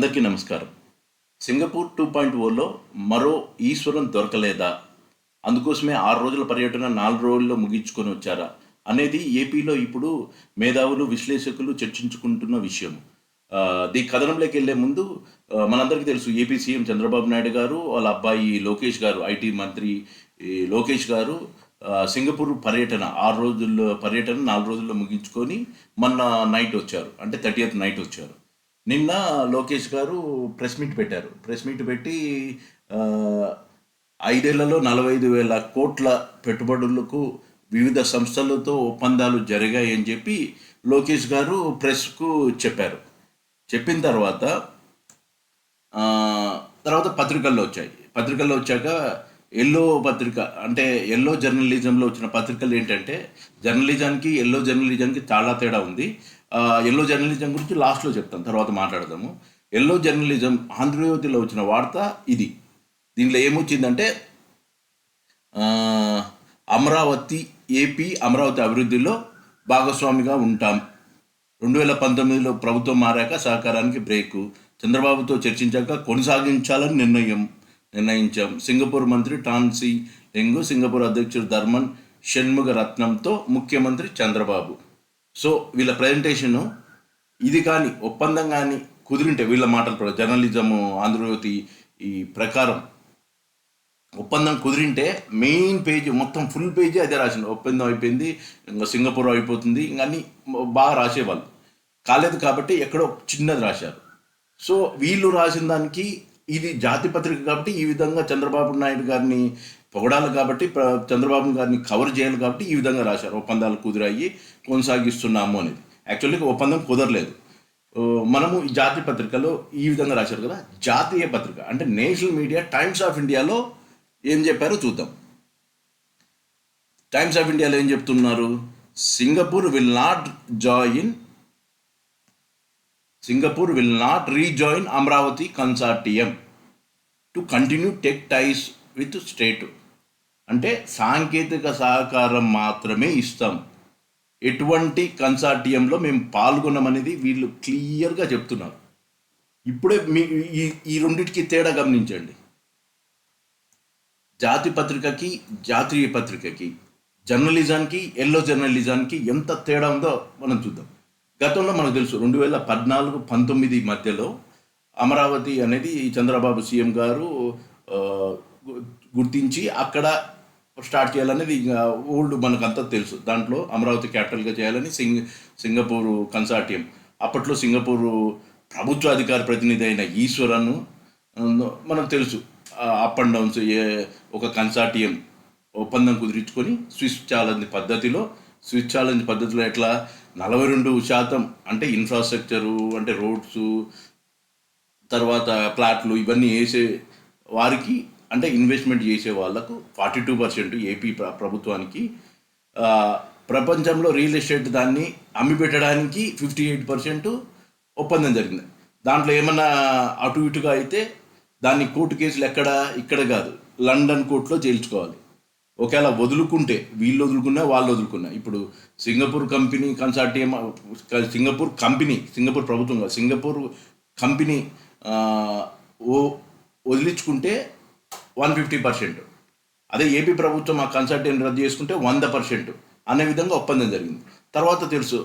అందరికీ నమస్కారం. Singapore two point Ola మరో ఈశ్వరం దొరకలేదా? అందుకోసమే ఆరు రోజుల పర్యటన నాలుగు రోజుల్లో ముగించుకొని వచ్చారా? అనేది ఏపీలో ఇప్పుడు మేధావులు విశ్లేషకులు చర్చించుకుంటున్న విషయం. దీ కథనంలోకి వెళ్ళే ముందు మనందరికీ తెలుసు ఏపీ సీఎం చంద్రబాబు నాయుడు గారు వాళ్ళ అబ్బాయి లోకేష్ గారు ఐటీ మంత్రి లోకేష్ గారు సింగపూర్ పర్యటన ఆరు రోజుల్లో పర్యటన నాలుగు రోజుల్లో ముగించుకొని మొన్న నైట్ వచ్చారు. అంటే థర్టీ నైట్ వచ్చారు. నిన్న లోకేష్ గారు ప్రెస్ మీట్ పెట్టారు. ప్రెస్ మీట్ పెట్టి ఐదేళ్ళలో నలభై ఐదు వేల కోట్ల పెట్టుబడులకు వివిధ సంస్థలతో ఒప్పందాలు జరిగాయని చెప్పి లోకేష్ గారు ప్రెస్కు చెప్పారు. చెప్పిన తర్వాత తర్వాత పత్రికల్లో వచ్చాయి. పత్రికల్లో వచ్చాక ఎల్లో పత్రిక అంటే ఎల్లో జర్నలిజంలో వచ్చిన పత్రికలు ఏంటంటే జర్నలిజానికి ఎల్లో జర్నలిజానికి చాలా తేడా ఉంది. ఎల్లో జర్నలిజం గురించి లాస్ట్లో చెప్తాం తర్వాత మాట్లాడదాము. ఎల్లో జర్నలిజం ఆంధ్రజ్యోతిలో వచ్చిన వార్త ఇది. దీంట్లో ఏమొచ్చిందంటే అమరావతి ఏపీ అమరావతి అభివృద్ధిలో భాగస్వామిగా ఉంటాం. రెండు వేల పంతొమ్మిదిలో ప్రభుత్వం మారాక సహకారానికి బ్రేకు చంద్రబాబుతో చర్చించాక కొనసాగించాలని నిర్ణయం నిర్ణయించాం. సింగపూర్ మంత్రి టాన్సీ లెంగు సింగపూర్ అధ్యక్షుడు ధర్మన్ షణ్ముగ రత్నంతో ముఖ్యమంత్రి చంద్రబాబు. సో వీళ్ళ ప్రజెంటేషను ఇది కానీ ఒప్పందం కానీ కుదిరింటే వీళ్ళ మాటలు కూడా జర్నలిజము ఆంధ్రజ్యోతి ఈ ప్రకారం ఒప్పందం కుదిరింటే మెయిన్ పేజ్ మొత్తం ఫుల్ పేజీ అదే రాసింది ఒప్పందం అయిపోయింది ఇంకా సింగపూర్ అయిపోతుంది ఇంకా బాగా రాసేవాళ్ళు. కాలేదు కాబట్టి ఎక్కడో చిన్నది రాశారు. సో వీళ్ళు రాసిన దానికి ఇది జాతి పత్రిక కాబట్టి ఈ విధంగా చంద్రబాబు నాయుడు గారిని పొగడాలి కాబట్టి చంద్రబాబు గారిని కవర్ చేయాలి కాబట్టి ఈ విధంగా రాశారు. ఒప్పందాలు కుదిరాయి కొనసాగిస్తున్నాము అనేది. యాక్చువల్గా ఒప్పందం కుదరలేదు. మనము ఈ జాతీయ పత్రికలో ఈ విధంగా రాశారు కదా జాతీయ పత్రిక అంటే నేషనల్ మీడియా టైమ్స్ ఆఫ్ ఇండియాలో ఏం చెప్పారో చూద్దాం. టైమ్స్ ఆఫ్ ఇండియాలో ఏం చెప్తున్నారు? Singapore will not join Singapore will not rejoin Amaravati consortium to continue tech ties with state అంటే సాంకేతిక సహకారం మాత్రమే ఇస్తాం ఎటువంటి కన్సార్టియంలో మేము పాల్గొనమనేది వీళ్ళు క్లియర్గా చెప్తున్నారు. ఇప్పుడే మీ ఈ ఈ రెండింటికి తేడా గమనించండి. జాతి పత్రికకి జాతీయ పత్రికకి జర్నలిజానికి ఎల్లో జర్నలిజానికి ఎంత తేడా ఉందో మనం చూద్దాం. గతంలో మనకు తెలుసు రెండు వేల పద్నాలుగు పంతొమ్మిది మధ్యలో అమరావతి అనేది చంద్రబాబు సీఎం గారు గుర్తించి అక్కడ స్టార్ట్ చేయాలనేది ఇంకా ఓల్డ్ మనకంతా తెలుసు. దాంట్లో అమరావతి క్యాపిటల్గా చేయాలని సింగ్ సింగపూర్ కన్సార్టియం. అప్పట్లో సింగపూరు ప్రభుత్వ అధికార ప్రతినిధి అయిన ఈశ్వరను మనకు తెలుసు. అప్ అండ్ డౌన్స్ ఏ ఒక కన్సార్టియం ఒప్పందం కుదిరించుకొని స్విస్ ఛాలెంజ్ పద్ధతిలో స్విస్ ఛాలెంజ్ పద్ధతిలో ఎట్లా నలభై రెండు శాతం అంటే ఇన్ఫ్రాస్ట్రక్చరు అంటే రోడ్స్ తర్వాత ప్లాట్లు ఇవన్నీ వేసే వారికి అంటే ఇన్వెస్ట్మెంట్ చేసే వాళ్ళకు ఫార్టీ టూ పర్సెంట్ ఏపీ ప్రభుత్వానికి ప్రపంచంలో రియల్ ఎస్టేట్ దాన్ని అమ్మి పెట్టడానికి ఫిఫ్టీ ఎయిట్ పర్సెంట్ ఒప్పందం జరిగింది. దాంట్లో ఏమన్నా అటు ఇటుగా అయితే దాన్ని కోర్టు కేసులు ఎక్కడ ఇక్కడ కాదు లండన్ కోర్టులో చేల్చుకోవాలి ఒకవేళ వదులుకుంటే వీళ్ళు వదులుకున్నా వాళ్ళు వదులుకున్నా. ఇప్పుడు Singapore company consortium Singapore company Singapore ప్రభుత్వం కాదు సింగపూర్ కంపెనీ ఓ వదిలించుకుంటే వన్ ఫిఫ్టీ పర్సెంట్. అదే ఏపీ ప్రభుత్వం ఆ కన్సల్టెంట్ రద్దు చేసుకుంటే వంద పర్సెంట్. అనే విధంగా ఒప్పందం జరిగింది. తర్వాత తెలుసు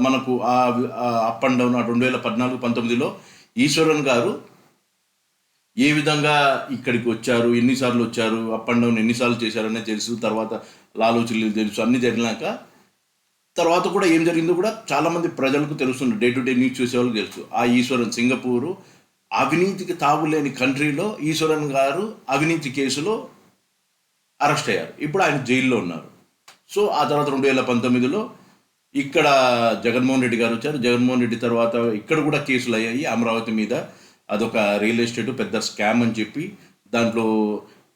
మనకు ఆ అప్ అండ్ డౌన్ రెండు వేల పద్నాలుగు పంతొమ్మిదిలో ఈశ్వరన్ గారు ఏ విధంగా ఇక్కడికి వచ్చారు ఎన్నిసార్లు వచ్చారు అప్ అండ్ డౌన్ ఎన్నిసార్లు చేశారనే తెలుసు తర్వాత లాలోచనలు తెలుసు అన్ని జరిగినాక తర్వాత కూడా ఏం జరిగిందో కూడా చాలామంది ప్రజలకు తెలుస్తుంది. డే టు డే న్యూస్ చూసే వాళ్ళకి తెలుసు. ఆ ఈశ్వరన్ సింగపూరు అవినీతికి తావులేని కంట్రీలో ఈశ్వరన్ గారు అవినీతి కేసులో అరెస్ట్ అయ్యారు. ఇప్పుడు ఆయన జైల్లో ఉన్నారు. సో ఆ తర్వాత రెండు వేల పంతొమ్మిదిలో ఇక్కడ జగన్మోహన్ రెడ్డి గారు వచ్చారు. జగన్మోహన్ రెడ్డి తర్వాత ఇక్కడ కూడా కేసులు అయ్యాయి. అమరావతి మీద అదొక రియల్ ఎస్టేట్ పెద్ద స్కామ్ అని చెప్పి దాంట్లో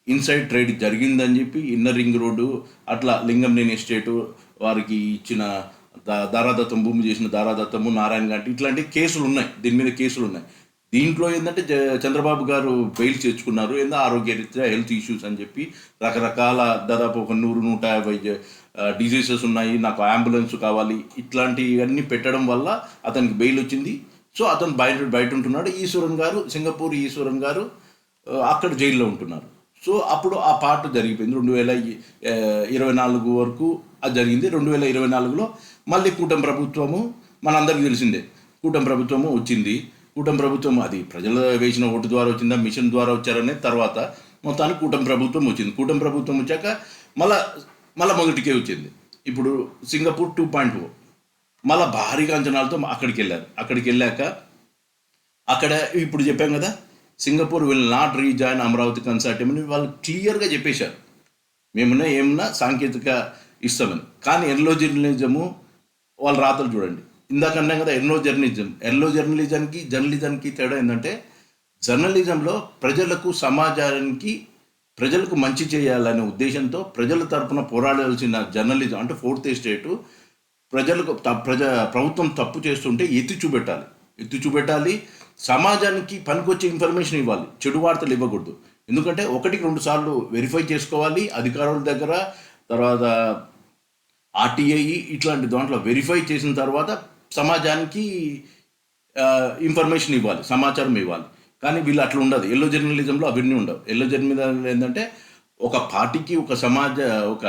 ఇన్సైడ్ ట్రేడ్ జరిగిందని చెప్పి ఇన్నర్ రింగ్ రోడ్డు అట్లా లింగంనేని ఎస్టేటు వారికి ఇచ్చిన దారాదత్తం భూమి చేసిన దారాదత్తము నారాయణ గాంటి ఇట్లాంటి కేసులు ఉన్నాయి. దీని మీద కేసులు ఉన్నాయి. దీంట్లో ఏంటంటే చంద్రబాబు గారు బెయిల్ చేర్చుకున్నారు. ఏందో ఆరోగ్యరీత్యా హెల్త్ ఇష్యూస్ అని చెప్పి రకరకాల దాదాపు ఒక నూరు నూట యాభై డిజీజెస్ ఉన్నాయి. నాకు అంబులెన్స్ కావాలి. ఇట్లాంటివన్నీ పెట్టడం వల్ల అతనికి బెయిల్ వచ్చింది. సో అతను బయట బయట ఉంటున్నాడు. ఈశ్వరన్ గారు సింగపూర్ ఈశ్వరన్ గారు అక్కడ జైల్లో ఉంటున్నారు. సో అప్పుడు ఆ పార్ట్ జరిగిపోయింది. రెండు వేల ఇరవై నాలుగు వరకు అది జరిగింది. రెండు వేల ఇరవై నాలుగులో మళ్ళీ కూటమి ప్రభుత్వము మనందరికీ తెలిసిందే కూటమి ప్రభుత్వము వచ్చింది. కూటమి ప్రభుత్వం అది. ప్రజలు వేసిన ఓటు ద్వారా వచ్చిందా మిషన్ ద్వారా వచ్చారనే తర్వాత మొత్తానికి కూటమి ప్రభుత్వం వచ్చింది. కూటమి ప్రభుత్వం వచ్చాక మళ్ళా మళ్ళా మొదటికే వచ్చింది. ఇప్పుడు సింగపూర్ టూ పాయింట్ మళ్ళా భారీగా అంచనాలతో అక్కడికి వెళ్ళారు. అక్కడికి వెళ్ళాక అక్కడ ఇప్పుడు చెప్పాం కదా Singapore will not rejoin Amaravati consortium అని వాళ్ళు క్లియర్గా చెప్పేశారు. మేమున్నా ఏమున్నా సాంకేతిక ఇస్తామని. కానీ ఎర్లో జర్నలిజము వాళ్ళ రాతలు చూడండి. ఇందాక అన్నాం కదా ఎర్లో జర్నలిజం. ఎల్లో జర్నలిజంకి జర్నలిజంకి తేడా ఏంటంటే జర్నలిజంలో ప్రజలకు సమాజానికి ప్రజలకు మంచి చేయాలనే ఉద్దేశంతో ప్రజల తరపున పోరాడాల్సిన జర్నలిజం అంటే ఫోర్త్ ఎస్టేటు ప్రజలకు ప్రజ ప్రభుత్వం తప్పు చేస్తుంటే ఎత్తి చూపెట్టాలి. ఎత్తి చూపెట్టాలి సమాజానికి పనికొచ్చే ఇన్ఫర్మేషన్ ఇవ్వాలి. చెడు వార్తలు ఇవ్వకూడదు. ఎందుకంటే ఒకటికి రెండు సార్లు వెరిఫై చేసుకోవాలి అధికారుల దగ్గర తర్వాత ఆర్టీఐ ఇట్లాంటి దాంట్లో వెరిఫై చేసిన తర్వాత సమాజానికి ఇన్ఫర్మేషన్ ఇవ్వాలి సమాచారం ఇవ్వాలి. కానీ వీళ్ళు అట్లా ఉండదు. ఎల్లో జర్నలిజంలో అవన్నీ ఉండవు. ఎల్లో జర్నలిజంలో ఏంటంటే ఒక పార్టీకి ఒక సమాజ ఒక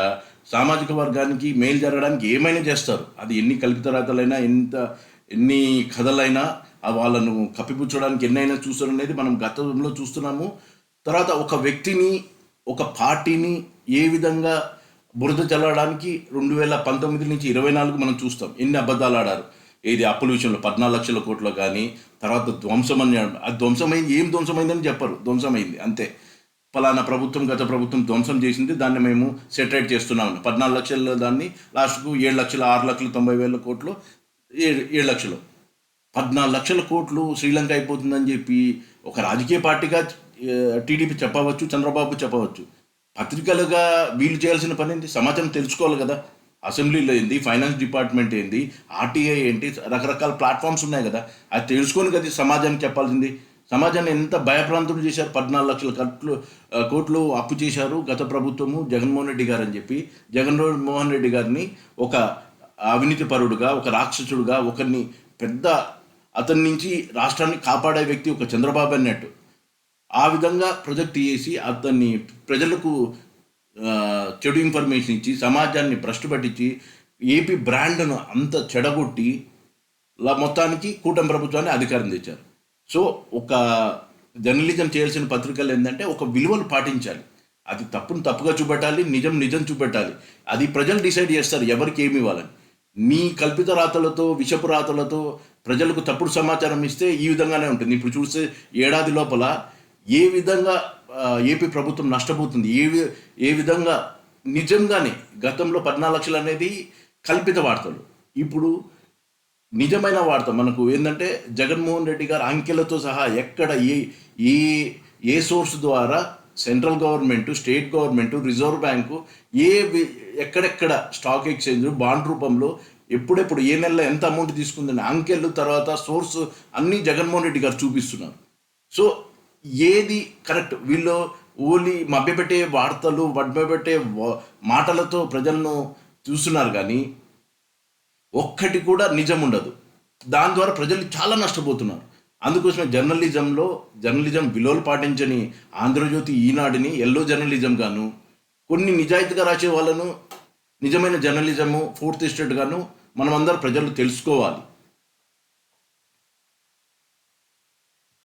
సామాజిక వర్గానికి మేలు జరగడానికి ఏమైనా చేస్తారు. అది ఎన్ని కల్పితరాతలైనా ఎంత ఎన్ని కథలైనా ఆ వాళ్ళను కప్పిపుచ్చడానికి ఎన్నైనా చూస్తారు అనేది మనం గతంలో చూస్తున్నాము. తర్వాత ఒక వ్యక్తిని ఒక పార్టీని ఏ విధంగా బురద చల్లడానికి రెండు వేల పంతొమ్మిది నుంచి ఇరవై నాలుగు మనం చూస్తాం. ఎన్ని అబద్ధాలు ఆడారు. ఏది అప్పుల విషయంలో పద్నాలుగు లక్షల కోట్లు కానీ తర్వాత ధ్వంసం అని అది ధ్వంసమైంది ఏం ధ్వంసమైందని చెప్పరు. ధ్వంసమైంది అంతే. ఫలానా ప్రభుత్వం గత ప్రభుత్వం ధ్వంసం చేసింది దాన్ని మేము సెటరేట్ చేస్తున్నాము పద్నాలుగు లక్షల దాన్ని లాస్ట్కు ఏడు లక్షల ఆరు లక్షల తొంభై వేల కోట్లు ఏడు ఏడు లక్షలు. పద్నాలుగు లక్షల కోట్లు శ్రీలంక అయిపోతుందని చెప్పి ఒక రాజకీయ పార్టీగా టీడీపీ చెప్పవచ్చు చంద్రబాబు చెప్పవచ్చు. పత్రికలుగా వీళ్ళు చేయాల్సిన పని ఏంటి? సమాచారం తెలుసుకోవాలి కదా. అసెంబ్లీలో ఏంది? ఫైనాన్స్ డిపార్ట్మెంట్ ఏంది? ఆర్టీఐ ఏంటి? రకరకాల ప్లాట్ఫామ్స్ ఉన్నాయి కదా. అది తెలుసుకొని కదా సమాజానికి చెప్పాల్సింది. సమాజాన్ని ఎంత భయప్రాంతం చేశారు? పద్నాలుగు లక్షల కట్లు కోట్లు అప్పు చేశారు గత ప్రభుత్వము జగన్మోహన్ రెడ్డి గారు అని చెప్పి. జగన్మోహన్ రెడ్డి గారిని ఒక అవినీతి పరుడుగా ఒక రాక్షసుడుగా ఒకరిని పెద్ద అతని నుంచి రాష్ట్రాన్ని కాపాడే వ్యక్తి ఒక చంద్రబాబు అన్నట్టు. ఆ విధంగా ప్రొజెక్ట్ చేసి అతన్ని ప్రజలకు చెడు ఇన్ఫర్మేషన్ ఇచ్చి సమాజాన్ని భ్రష్టు పట్టించి ఏపీ బ్రాండ్ను అంత చెడగొట్టి లా మొత్తానికి కూటమి ప్రభుత్వాన్ని అధికారం తెచ్చారు. సో ఒక జర్నలిజం చేయాల్సిన పత్రికలు ఏంటంటే ఒక విలువలు పాటించాలి. అది తప్పును తప్పుగా చూపెట్టాలి నిజం నిజం చూపెట్టాలి. అది ప్రజలు డిసైడ్ చేస్తారు ఎవరికి ఏమి ఇవ్వాలని. నీ కల్పిత రాతలతో విషపు రాతలతో ప్రజలకు తప్పుడు సమాచారం ఇస్తే ఈ విధంగానే ఉంటుంది. ఇప్పుడు చూస్తే ఏడాది లోపల ఏ విధంగా ఏపీ ప్రభుత్వం నష్టపోతుంది. ఏ వి- ఏ విధంగా నిజంగానే గతంలో పద్నాలుగు లక్షలు అనేది కల్పిత వార్తలు. ఇప్పుడు నిజమైన వార్త మనకు ఏంటంటే జగన్మోహన్ రెడ్డి గారు అంకెలతో సహా ఎక్కడ ఏ ఏ ఏ సోర్స్ ద్వారా central government state government reserve bank ఏ ఎక్కడెక్కడ స్టాక్ ఎక్స్చేంజ్ బాండ్ రూపంలో ఎప్పుడెప్పుడు ఏ నెలలో ఎంత అమౌంట్ తీసుకుందని అంకెలు తర్వాత సోర్స్ అన్నీ జగన్మోహన్ రెడ్డి గారు చూపిస్తున్నారు. సో ఏది కరెక్ట్? వీళ్ళు ఓన్లీ మభ్యపెట్టే వార్తలు మభ్యపెట్టే వా- మాటలతో ప్రజలను చూస్తున్నారు కానీ ఒక్కటి కూడా నిజం ఉండదు. దాని ద్వారా ప్రజలు చాలా నష్టపోతున్నారు. అందుకోసమే జర్నలిజంలో జర్నలిజం విలువలు పాటించని ఆంధ్రజ్యోతి ఈనాడిని ఎల్లో జర్నలిజం గాను కొన్ని నిజాయితీగా రాసే వాళ్ళను నిజమైన జర్నలిజము ఫోర్త్ స్టేట్ గాను మనమందరం ప్రజలు తెలుసుకోవాలి.